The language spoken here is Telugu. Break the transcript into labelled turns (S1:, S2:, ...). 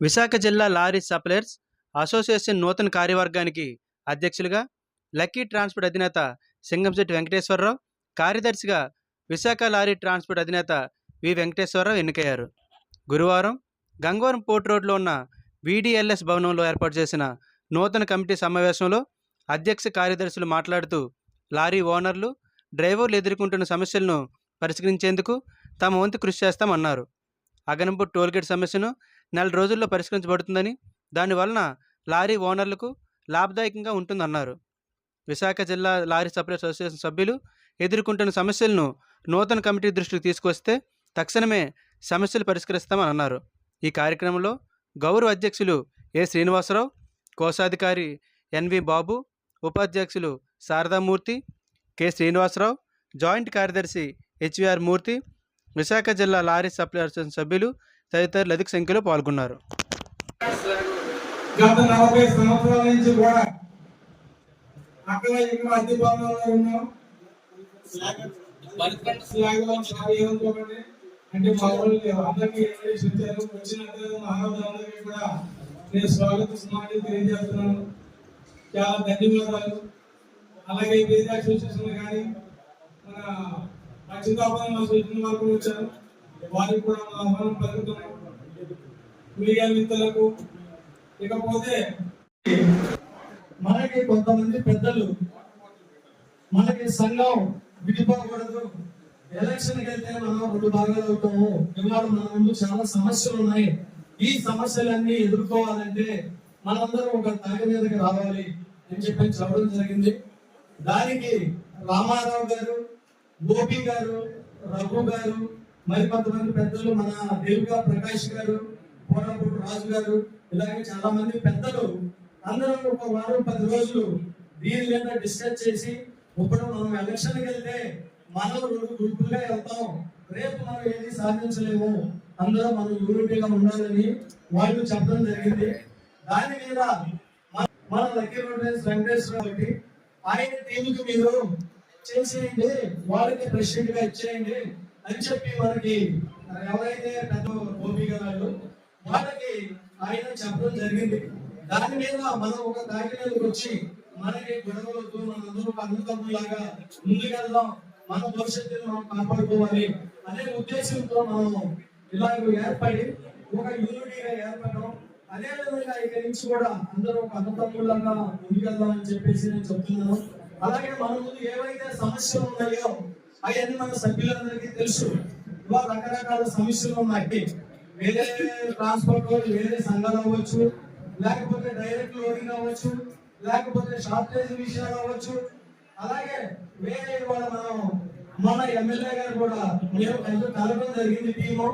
S1: విశాఖ జిల్లా లారీ సప్లయర్స్ అసోసియేషన్ నూతన కార్యవర్గానికి అధ్యక్షులుగా లక్కీ ట్రాన్స్పోర్ట్ అధినేత సింగంశెట్టి వెంకటేశ్వరరావు కార్యదర్శిగా విశాఖ లారీ ట్రాన్స్పోర్ట్ అధినేత వి. వెంకటేశ్వరరావు ఎన్నికయ్యారు. గురువారం గంగవరం పోర్ట్ రోడ్లో ఉన్న వీడిఎల్ఎస్ భవనంలో ఏర్పాటు చేసిన నూతన కమిటీ సమావేశంలో అధ్యక్ష కార్యదర్శులు మాట్లాడుతూ లారీ ఓనర్లు డ్రైవర్లు ఎదుర్కొంటున్న సమస్యలను పరిష్కరించేందుకు తమ వంతు కృషి చేస్తామన్నారు. అగనంపు టోల్గేట్ సమస్యను నెల రోజుల్లో పరిష్కరించబడుతుందని దానివలన లారీ ఓనర్లకు లాభదాయకంగా ఉంటుందన్నారు. విశాఖ జిల్లా లారీ సప్లై అసోసియేషన్ సభ్యులు ఎదుర్కొంటున్న సమస్యలను నూతన కమిటీ దృష్టికి తీసుకొస్తే తక్షణమే సమస్యలు పరిష్కరిస్తామని అన్నారు ఈ కార్యక్రమంలో గౌరవ అధ్యక్షులు ఏ శ్రీనివాసరావు కోశాధికారి ఎన్వి బాబు ఉపాధ్యక్షులు శారదామూర్తి కె శ్రీనివాసరావు జాయింట్ కార్యదర్శి హెచ్విఆర్ మూర్తి విశాఖ జిల్లా లారీ సప్లై అసోసియేషన్ సభ్యులు తదితరులు అధిక సంఖ్యలో పాల్గొన్నారు.
S2: గత నలభై సంవత్సరాల నుంచి కూడా అక్కడ ఇక్కడ అద్దె భవనంలో ఉన్నాం. అంటే మా వాళ్ళు అందరికీ ఇన్విటేషన్ ఇచ్చారు వచ్చిన మహానుభావులందరికీ కూడా నేను స్వాగత సుమాని తెలియజేస్తున్నాను. చాలా ధన్యవాదాలు. అలాగే పేద అసోసియేషన్ కానీ మన అచ్యుతాపన అసోసియేషన్ వారు కూడా వచ్చారు. వారికి కూడా మా ఆహ్వానం పలుకుతున్నాం మీడియా మిత్రులకు ఇకపోతే
S3: మనకి కొంతమంది పెద్దలు మనకి సంఘం విడిపోకూడదు. ఎలక్షన్కి వెళ్తే మనం రెండు భాగాలు అవుతాము. ఇవాళ మన ముందు చాలా సమస్యలు ఉన్నాయి. ఈ సమస్యలన్నీ ఎదుర్కోవాలంటే మనందరం ఒక తాగి మీదకి రావాలి అని చెప్పి చెప్పడం జరిగింది. దానికి రామారావు గారు గోపి గారు రఘు గారు మరి కొంతమంది పెద్దలు మన దేవుగా ప్రకాష్ గారు పోరాపూడి రాజు గారు ఇలాగే చాలా మంది పెద్దలు అందరం ఒక వారం పది రోజులు దీని మీద డిస్కస్ చేసి ఇప్పుడు మనం ఎలక్షన్కి వెళ్తే మనం రెండు గ్రూపులుగా వెళ్తాం. రేపు మనం ఏది సాధించలేము. అందరం మనం యూనిటీగా ఉండాలని వాళ్ళు చెప్పడం జరిగింది. దాని మీద మన- లక్కీ రోడ్స్ వెంకటేశ్వర ఆయన టీంకి మీరు చేసేయండి. వాళ్ళకి ప్రెసిడెంట్గా ఇచ్చేయండి. అని చెప్పి మనకి ఎవరైతే పెద్ద గోపి గారు వాళ్ళకి ఆయన చెప్పడం జరిగింది. దాని మీద మనం ఒక దాని మీదకి వచ్చి మనకి గొడవలతో మనందరూ ఒక అన్నదమ్ములాగా ముందుకెళ్దాం మన భవిష్యత్తును మనం కాపాడుకోవాలి. అనే ఉద్దేశంతో మనం ఇలాగ ఏర్పడి ఒక యూనిటీగా ఏర్పడడం. అదే విధంగా ఇక్కడి నుంచి కూడా అందరూ ఒక అన్నదమ్ములాగా ముందుకెళ్దాం అని చెప్పేసి నేను చెప్తున్నాను. అలాగే మన ముందు ఏవైతే సమస్యలు ఉన్నాయో అవన్నీ మన సభ్యులందరికీ తెలుసు. ఇవాళ రకరకాల సమస్యలు ఉన్నాయి. వేరే ట్రాన్స్పోర్ట్ వేరే సంఘాలు అవ్వచ్చు లేకపోతే డైరెక్ట్ లోడింగ్ అవ్వచ్చు లేకపోతే షార్టేజ్ విషయాలు అవ్వచ్చు. అలాగే వేరే ఇవాళ మనం మన ఎమ్మెల్యే గారు కూడా మేము కలపడం జరిగింది టీము